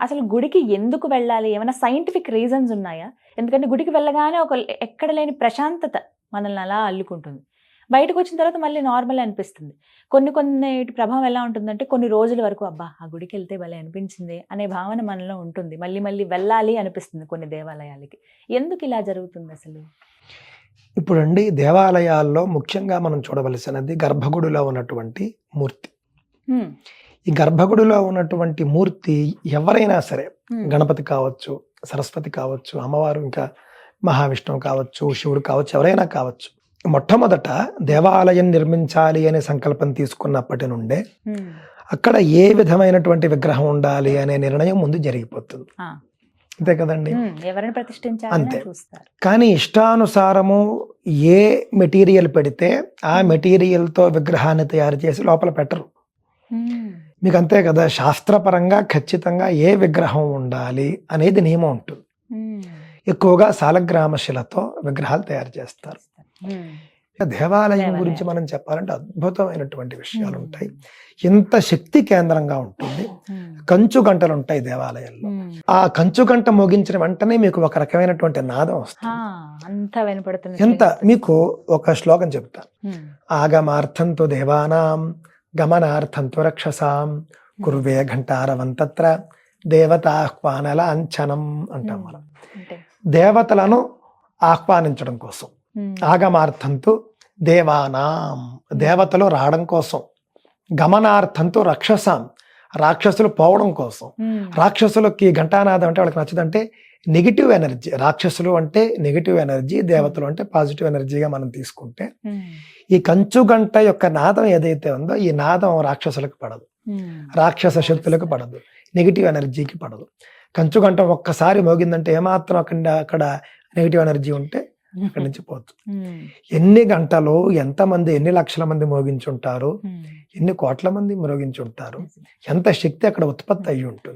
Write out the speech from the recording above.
అసలు గుడికి ఎందుకు వెళ్ళాలి? ఏమైనా సైంటిఫిక్ రీజన్స్ ఉన్నాయా? ఎందుకంటే గుడికి వెళ్ళగానే ఒక ఎక్కడ లేని ప్రశాంతత మనల్ని అలా అల్లుకుంటుంది. బయటకు వచ్చిన తర్వాత మళ్ళీ నార్మల్ అనిపిస్తుంది. కొన్ని కొన్ని ప్రభావం ఎలా ఉంటుందంటే కొన్ని రోజుల వరకు అబ్బా ఆ గుడికి వెళ్తే భలే అనిపించింది అనే భావన మనలో ఉంటుంది. మళ్ళీ మళ్ళీ వెళ్ళాలి అనిపిస్తుంది కొన్ని దేవాలయాలకి. ఎందుకు ఇలా జరుగుతుంది అసలు? ఇప్పుడండి దేవాలయాల్లో ముఖ్యంగా మనం చూడవలసినది గర్భగుడిలో ఉన్నటువంటి మూర్తి. ఈ గర్భగుడిలో ఉన్నటువంటి మూర్తి ఎవరైనా సరే గణపతి కావచ్చు సరస్వతి కావచ్చు అమ్మవారు ఇంకా మహావిష్ణువు కావచ్చు శివుడు కావచ్చు ఎవరైనా కావచ్చు. మొట్టమొదట దేవాలయం నిర్మించాలి అనే సంకల్పం తీసుకున్నప్పటి నుండే అక్కడ ఏ విధమైనటువంటి విగ్రహం ఉండాలి అనే నిర్ణయం ముందు జరిగిపోతుంది. అంతే కదండి? ఎవరిని అంతే. కానీ ఇష్టానుసారము ఏ మెటీరియల్ పెడితే ఆ మెటీరియల్తో విగ్రహాన్ని తయారు చేసి లోపల పెట్టరు. మీకు అంతే కదా శాస్త్రపరంగా ఖచ్చితంగా ఏ విగ్రహం ఉండాలి అనేది నియమం ఉంటుంది. ఎక్కువగా సాలగ్రామ శిలతో విగ్రహాలు తయారు చేస్తారు. దేవాలయం. గురించి మనం చెప్పాలంటే అద్భుతమైనటువంటి విషయాలు ఉంటాయి. ఇంత శక్తి కేంద్రంగా ఉంటుంది. కంచు గంటలు ఉంటాయి దేవాలయంలో. ఆ కంచు గంట మోగించిన వెంటనే మీకు ఒక రకమైనటువంటి నాదం వస్తుంది. ఎంత? మీకు ఒక శ్లోకం చెప్తాను ఆగమార్థంతో దేవానాం గమనార్థంతో రక్షసాం కురువే ఘంటారవంతత్ర దేవతాహ్వానల అంచనం అంటాం మనం దేవతలను ఆహ్వానించడం కోసం ఆగమార్థంతో దేవానాం దేవతలు రావడం కోసం గమనార్థంతో రక్షసాం రాక్షసులు పోవడం కోసం. రాక్షసులకి ఘంటానాదం అంటే వాళ్ళకి నచ్చదంటే నెగిటివ్ ఎనర్జీ రాక్షసులు అంటే నెగిటివ్ ఎనర్జీ దేవతలు అంటే పాజిటివ్ ఎనర్జీగా మనం తీసుకుంటే ఈ కంచు గంట యొక్క నాదం ఏదైతే ఉందో ఈ నాదం రాక్షసులకు పడదు. రాక్షస శక్తులకు పడదు. నెగిటివ్ ఎనర్జీకి పడదు. కంచు గంట ఒక్కసారి మోగిందంటే ఏమాత్రం అక్కడ అక్కడ నెగిటివ్ ఎనర్జీ ఉంటే అక్కడి నుంచి పోతుంది ఎన్ని గంటలు ఎంతమంది ఎన్ని లక్షల మంది మోగించుంటారు. ఎన్ని కోట్ల మంది మోగించుంటారు ఎంత శక్తి అక్కడ ఉత్పత్తి అయి ఉంటుంది